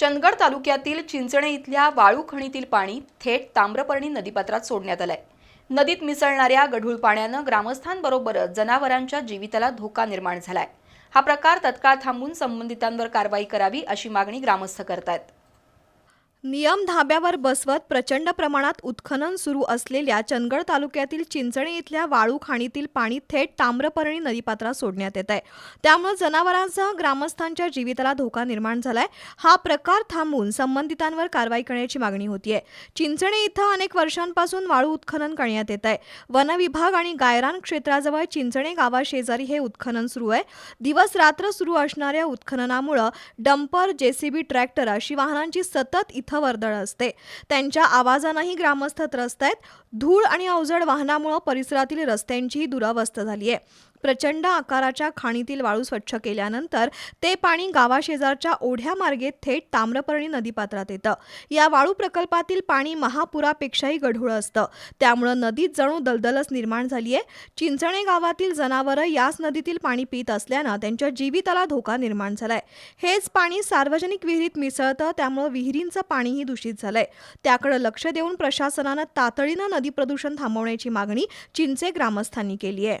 चंदगड तालुक्यातील चिंचणे इथल्या वाळू खणीतील पाणी थेट ताम्रपर्णी नदीपात्रात सोडण्यात आलंय. नदीत मिसळणाऱ्या गढूळ पाण्यानं ग्रामस्थांबरोबरच जनावरांच्या जीविताला धोका निर्माण झालाय. हा प्रकार तत्काळ थांबून संबंधितांवर कारवाई करावी अशी मागणी ग्रामस्थ करतायत. नियम धाब्यावर बसवत प्रचंड प्रमाणात उत्खनन सुरू असलेल्या चंदगड तालुक्यातील चिंचणे इथल्या वाळू खाणीतील पाणी थेट ताम्रपर्णी नदीपात्रात सोडण्यात येत आहे. त्यामुळे जनावरांसह ग्रामस्थांच्या जीविताला धोका निर्माण झालाय. हा प्रकार थांबवून संबंधितांवर कारवाई करण्याची मागणी होतीये. चिंचणे इथं अनेक वर्षांपासून वाळू उत्खनन करण्यात येत आहे. वन विभाग आणि गायरान क्षेत्राजवळ चिंचणे गावाशेजारी हे उत्खनन सुरू आहे. दिवस रात्र सुरू असणाऱ्या उत्खननामुळं डंपर जेसीबी ट्रॅक्टर अशी वाहनांची सतत इथं वर्दळ असते. त्यांच्या आवाजानंही ग्रामस्थ त्रस्त आहेत. धूळ आणि अवजड वाहनामुळं परिसरातील रस्त्यांचीही दुरावस्था झाली आहे प्रचंड आकाराच्या खाणीतील वाळू स्वच्छ केल्यानंतर ते पाणी गावाशेजारच्या ओढ्यामार्गे थेट ताम्रपर्णी नदीपात्रात येतं. या वाळू प्रकल्पातील पाणी महापुरापेक्षाही गढूळ असतं. त्यामुळं नदीत जणू दलदलच निर्माण झाली आहे चिंचणे गावातील जनावरं याच नदीतील पाणी पित असल्यानं त्यांच्या जीविताला धोका निर्माण झालाय. हेच पाणी सार्वजनिक विहिरीत मिसळतं त्यामुळं विहिरींचं पाणीही दूषित झालंय. त्याकडे लक्ष देऊन प्रशासनानं तातडीनं नदी प्रदूषण थांबवण्याची मागणी चिंचे ग्रामस्थांनी केली आहे